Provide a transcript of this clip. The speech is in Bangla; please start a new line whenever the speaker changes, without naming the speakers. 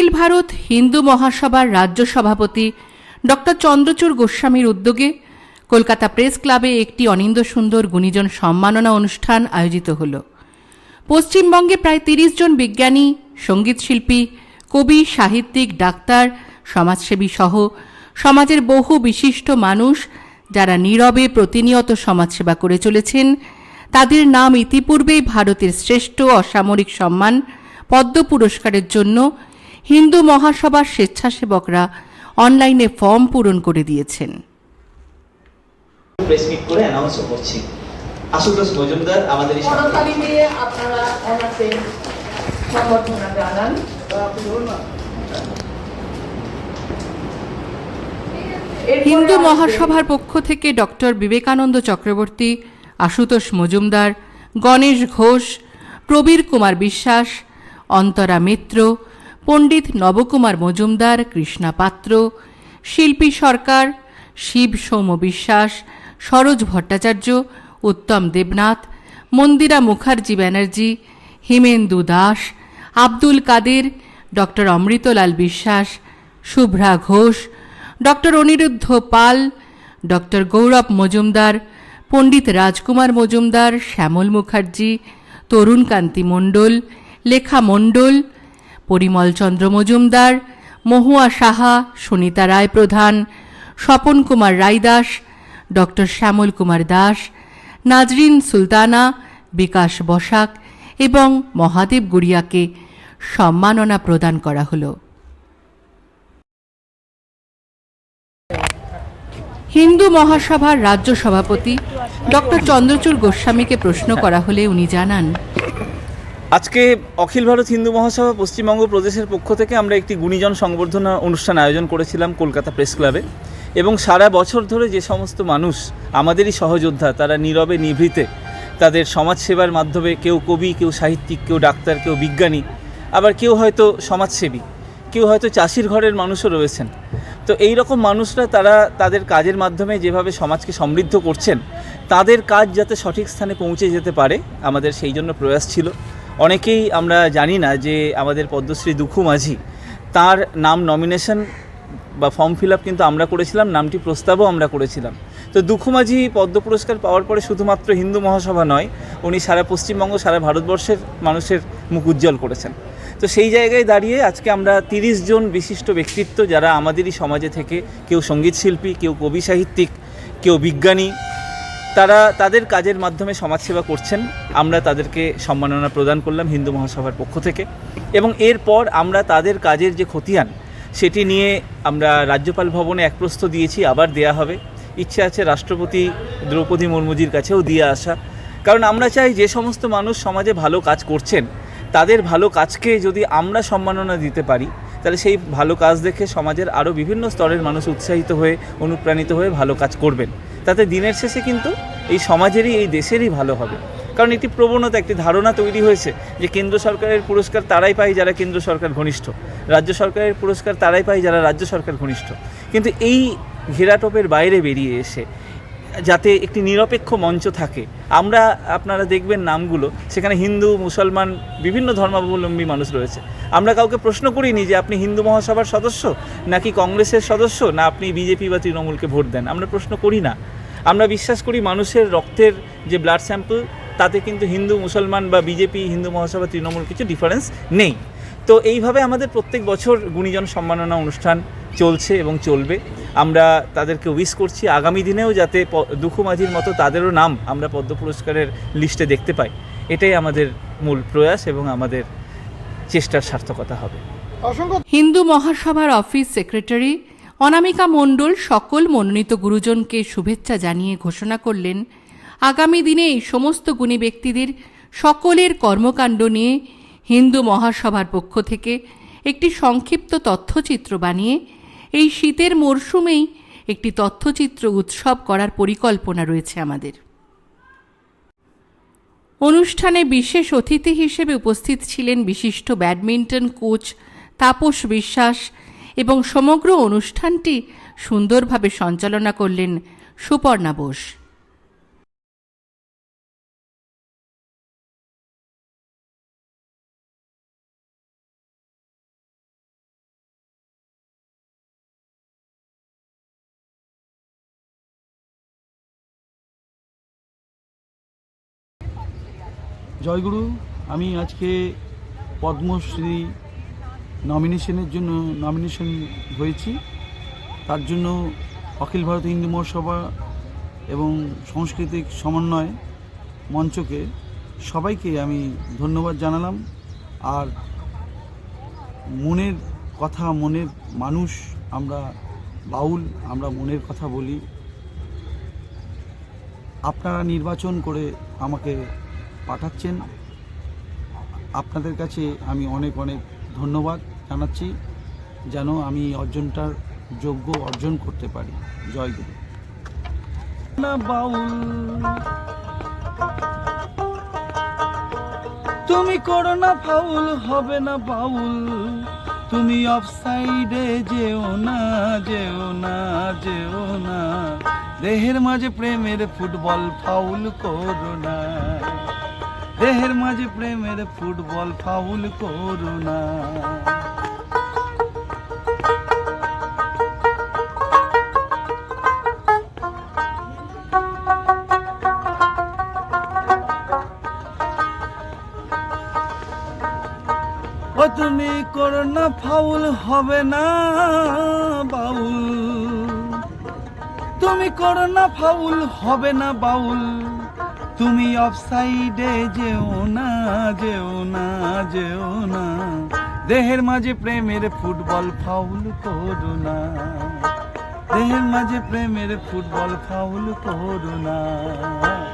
অখিল ভারত হিন্দু মহাসভার রাজ্য সভাপতি ডক্টর চন্দ্রচূড় গোস্বামীর উদ্যোগে কলকাতা প্রেস ক্লাবে একটি অনিন্দ সুন্দর গুণীজন সম্মাননা অনুষ্ঠান আয়োজিত হল পশ্চিমবঙ্গে প্রায় তিরিশ জন বিজ্ঞানী সঙ্গীতশিল্পী কবি সাহিত্যিক ডাক্তার সমাজসেবী সহ সমাজের বহু বিশিষ্ট মানুষ যারা নীরবে প্রতিনিয়ত সমাজসেবা করে চলেছেন তাদের নাম ইতিপূর্বেই ভারতের শ্রেষ্ঠ অসামরিক সম্মান পদ্ম পুরস্কারের জন্য হিন্দু মহাসভার স্বেচ্ছাসেবকরা অনলাইনে ফর্ম পূরণ করে দিয়েছেন হিন্দু মহাসভার পক্ষ থেকে ডক্টর বিবেকানন্দ চক্রবর্তী আশুতোষ মজুমদার গণেশ ঘোষ প্রবীর কুমার বিশ্বাস অন্তরা মিত্র পণ্ডিত নবকুমার মজুমদার কৃষ্ণা পাত্র শিল্পী সরকার Shiv Soum Biswas Saroj Bhattacharya Uttam Debnath Mandira Mukherjee Banerjee Himendu Das Abdul Kader doctor Amritlal Biswas Shubhra Ghosh doctor Aniruddha Pal doctor Gaurav Majumdar Pandit Rajkumar Majumdar Shyamal Mukherjee Tarunkanti Mandal Lekha Mandal Parimal চন্দ্র মজুমদার মহুয়া সাহা সুনিতা রায় প্রধান স্বপন কুমার রায়দাস ডক্টর শ্যামল কুমার দাস নাজরিন সুলতানা বিকাশ বসাক এবং মহাদেব গুড়িয়াকে সম্মাননা প্রদান করা হল হিন্দু মহাসভার রাজ্য সভাপতি ডক্টর চন্দ্রচূড় গোস্বামীকে প্রশ্ন করা হলে উনি জানান
আজকে অখিল ভারত হিন্দু মহাসভা পশ্চিমবঙ্গ প্রদেশের পক্ষ থেকে আমরা একটি গুণীজন সংবর্ধনা অনুষ্ঠান আয়োজন করেছিলাম কলকাতা প্রেস ক্লাবে এবং সারা বছর ধরে যে সমস্ত মানুষ আমাদেরই সহযোদ্ধা তারা নীরবে নিভৃতে তাদের সমাজসেবার মাধ্যমে কেউ কবি কেউ সাহিত্যিক কেউ ডাক্তার কেউ বিজ্ঞানী আবার কেউ হয়তো সমাজসেবী কেউ হয়তো চাষির ঘরের মানুষও রয়েছেন তো এই রকম মানুষরা তারা তাদের কাজের মাধ্যমে যেভাবে সমাজকে সমৃদ্ধ করছেন তাদের কাজ যাতে সঠিক স্থানে পৌঁছে যেতে পারে আমাদের সেই জন্য প্রয়াস ছিল অনেকেই আমরা জানি না যে আমাদের পদ্মশ্রী দুঃখু মাঝি তার নাম নমিনেশন বা ফর্ম ফিল আপ কিন্তু আমরা করেছিলাম নামটি প্রস্তাবও আমরা করেছিলাম তো দুখুমাঝি পদ্ম পুরস্কার পাওয়ার পরে শুধুমাত্র হিন্দু মহাসভা নয় উনি সারা পশ্চিমবঙ্গ সারা ভারতবর্ষের মানুষের মুখ উজ্জ্বল করেছেন তো সেই জায়গায় দাঁড়িয়ে আজকে আমরা তিরিশ জন বিশিষ্ট ব্যক্তিত্ব যারা আমাদেরই সমাজে থেকে কেউ সঙ্গীত শিল্পী কেউ কবি সাহিত্যিক কেউ বিজ্ঞানী তারা তাদের কাজের মাধ্যমে সমাজসেবা করছেন আমরা তাদেরকে সম্মাননা প্রদান করলাম হিন্দু মহাসভার পক্ষ থেকে এবং এরপর আমরা তাদের কাজের যে খতিয়ান সেটি নিয়ে আমরা রাজ্যপাল ভবনে এক প্রস্ত দিয়েছি আবার দেয়া হবে ইচ্ছে আছে রাষ্ট্রপতি দ্রৌপদী মুর্মুজির কাছেও দিয়ে আসা কারণ আমরা চাই যে সমস্ত মানুষ সমাজে ভালো কাজ করছেন তাদের ভালো কাজকে যদি আমরা সম্মাননা দিতে পারি তাহলে সেই ভালো কাজ দেখে সমাজের আরও বিভিন্ন স্তরের মানুষ উৎসাহিত হয়ে অনুপ্রাণিত হয়ে ভালো কাজ করবেন তাতে দিনের শেষে কিন্তু এই সমাজেরই এই দেশেরই ভালো হবে কারণ একটি প্রবণতা একটি ধারণা তৈরি হয়েছে যে কেন্দ্র সরকারের পুরস্কার তারাই পায় যারা কেন্দ্র সরকার ঘনিষ্ঠ রাজ্য সরকারের পুরস্কার তারাই পায় যারা রাজ্য সরকার ঘনিষ্ঠ কিন্তু এই ঘেরাটোপের বাইরে বেরিয়ে এসে যাতে একটি নিরপেক্ষ মঞ্চ থাকে আমরা আপনারা দেখবেন নামগুলো সেখানে হিন্দু মুসলমান বিভিন্ন ধর্মাবলম্বী মানুষ রয়েছে আমরা কাউকে প্রশ্ন করিনি যে আপনি হিন্দু মহাসভার সদস্য নাকি কংগ্রেসের সদস্য না আপনি বিজেপি বা তৃণমূলকে ভোট দেন আমরা প্রশ্ন করি না আমরা বিশ্বাস করি মানুষের রক্তের যে ব্লাড স্যাম্পল তাতে কিন্তু হিন্দু মুসলমান বা বিজেপি হিন্দু মহাসভা তৃণমূল কিছু ডিফারেন্স নেই তো এইভাবে আমাদের প্রত্যেক বছর গুণীজন সম্মাননা অনুষ্ঠান চলছে এবং চলবে আমরা তাদেরকে উইশ করছি আগামী দিনেও যাতে দুঃখমাঝির মাঝির মতো তাদেরও নাম আমরা পদ্ম পুরস্কারের লিস্টে দেখতে পাই এটাই আমাদের মূল প্রয়াস এবং আমাদের চেষ্টার সার্থকতা হবে
হিন্দু মহাসভার অফিস সেক্রেটারি অনামিকা মণ্ডল সকল মনোনীত গুরুজনকে শুভেচ্ছা জানিয়ে ঘোষণা করলেন আগামী দিনে এই সমস্ত গুণী ব্যক্তিদের সকলের কর্মকাণ্ড নিয়ে হিন্দু মহাসভার পক্ষ থেকে একটি সংক্ষিপ্ত তথ্যচিত্র বানিয়ে এই শীতের মরশুমেই একটি তথ্যচিত্র উৎসব করার পরিকল্পনা রয়েছে আমাদের অনুষ্ঠানে বিশেষ অতিথি হিসেবে উপস্থিত ছিলেন বিশিষ্ট ব্যাডমিন্টন কোচ তাপস বিশ্বাস এবং সমগ্র অনুষ্ঠানটি সুন্দরভাবে সঞ্চালনা করলেন সুপর্ণা বোস
জয়গুরু আমি আজকে পদ্মশ্রী নমিনেশনের জন্য নমিনেশন হয়েছি তার জন্য অখিল ভারত হিন্দু মহাসভা এবং সাংস্কৃতিক সমন্বয় মঞ্চকে সবাইকে আমি ধন্যবাদ জানালাম আর মনের কথা মনের মানুষ আমরা বাউল আমরা মনের কথা বলি আপনারা নির্বাচন করে আমাকে পাঠাচ্ছেন আপনাদের কাছে আমি অনেক অনেক ধন্যবাদ জানাচ্ছি যেন আমি অর্জনটার যোগ্য অর্জন করতে পারি জয়গুরু বাউল তুমি করো না ফাউল হবে না বাউল তুমি অফসাইডে যেও না যেও না যেও না দেহের মাঝে প্রেমের ফুটবল ফাউল করো না দেহের মাঝে প্রেমের ফুটবল ফাউল করুণা ও তুমি করোনা ফাউল হবে না বাউল তুমি করোনা ফাউল হবে না বাউল তুমি অফসাইডে যেও না যেও না যেও না দেহের মাঝে প্রেমের ফুটবল ফাউল করো না দেহের মাঝে প্রেমের ফুটবল ফাউল করো না